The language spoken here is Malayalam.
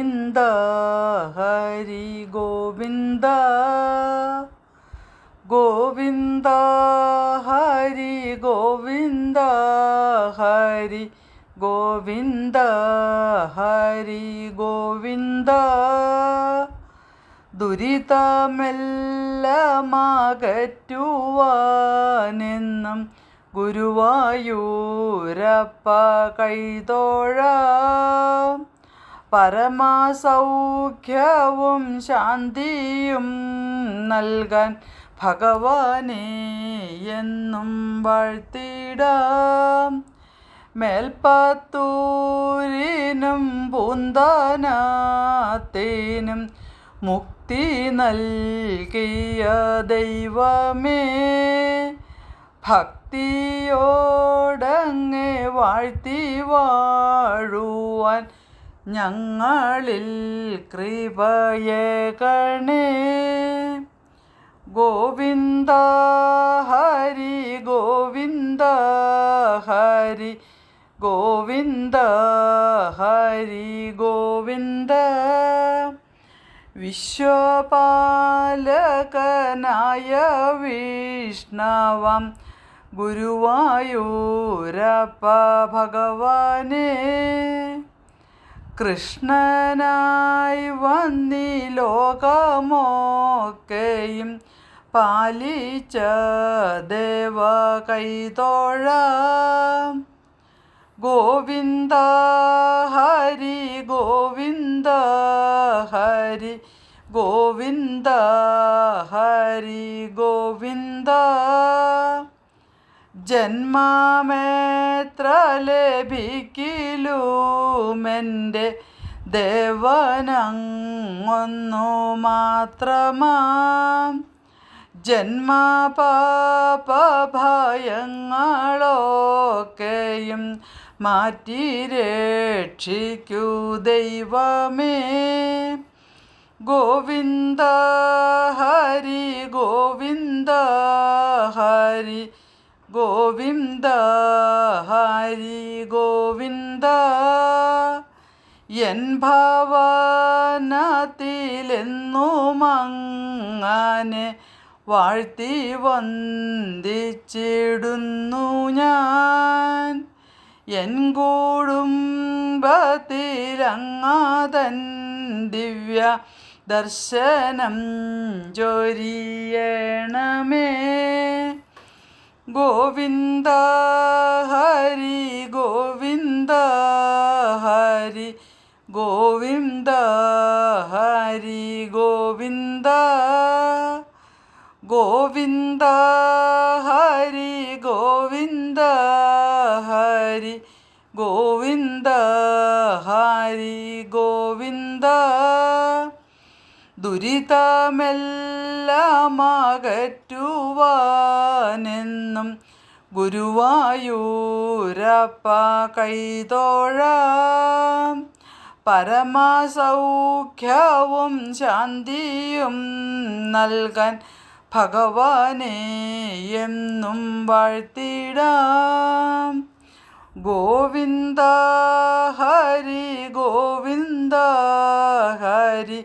ഗോവിന്ദ ഹരി ഗോവിന്ദ. ഗോവിന്ദ ഹരി ഗോവിന്ദ ഹരി ഗോവിന്ദ ഹരി ഗോവിന്ദ. ദുരിതമെല്ലമാകറ്റുവാനെന്നും ഗുരുവായൂരപ്പ കൈതോഴാം. പരമസൗഖ്യവും ശാന്തിയും നൽകാൻ ഭഗവാനെ എന്നും വാഴ്ത്തിടാം. മേൽപ്പത്തൂരിനും പൂന്താനത്തേനും മുക്തി നൽകിയ ദൈവമേ ഭക്തിയോടങ്ങെ വാഴ്ത്തി വാഴുവാൻ ഞങ്ങളിൽ കൃപയേകണേ ഗോവിന്ദ ഹരി ഗോവിന്ദ ഹരി ഗോവിന്ദ ഹരി ഗോവിന്ദ. വിശ്വപാലകനായ വിഷ്ണവം ഗുരുവായൂരപ്പ ഭഗവാനേ. കൃഷ്ണനായി വന്നി ലോകമൊക്കെയും പാലിച്ച ദേവ കൈതോഴ. ഗോവിന്ദ ഹരി ഗോവിന്ദ ഹരി ഗോവിന്ദ ഹരി ഗോവിന്ദ. ജന്മമേത്ര ലഭിക്കിലുമെന്റെ ദേവനങ്ങൊന്നു മാത്രമാം. ജന്മപാപഭയങ്ങളൊക്കെയും മാറ്റി രക്ഷിക്കൂ ദൈവമേ. ഗോവിന്ദ ഹരി ഗോവിന്ദ ഹരി ഗോവിന്ദ ഹരി ഗോവിന്ദ. എൻ ഭാവനത്തിലെന്നുമങ്ങനെ വാഴ്ത്തി വന്ദിച്ചിടുന്നു ഞാൻ. എൻ കൂടുംബത്തിലങ്ങാതൻ ദിവ്യ ദർശനം ചൊരിയണമേ. ഗോവിന്ദ ഹരി ഗോവിന്ദ ഹരി ഗോവിന്ദ ഹരി ഗോവിന്ദ ഗോവിന്ദ ഹരി ഗോവിന്ദ ഹരി ഗോവിന്ദ ഹരി ഗോവിന്ദ. ദുരിതമെല്ലാമകറ്റുവാനെന്നും ഗുരുവായൂരപ്പ കൈതോഴ. പരമസൗഖ്യവും ശാന്തിയും നൽകാൻ ഭഗവാനെ എന്നും വാഴ്ത്തിടാം. ഗോവിന്ദ ഹരി ഗോവിന്ദ ഹരി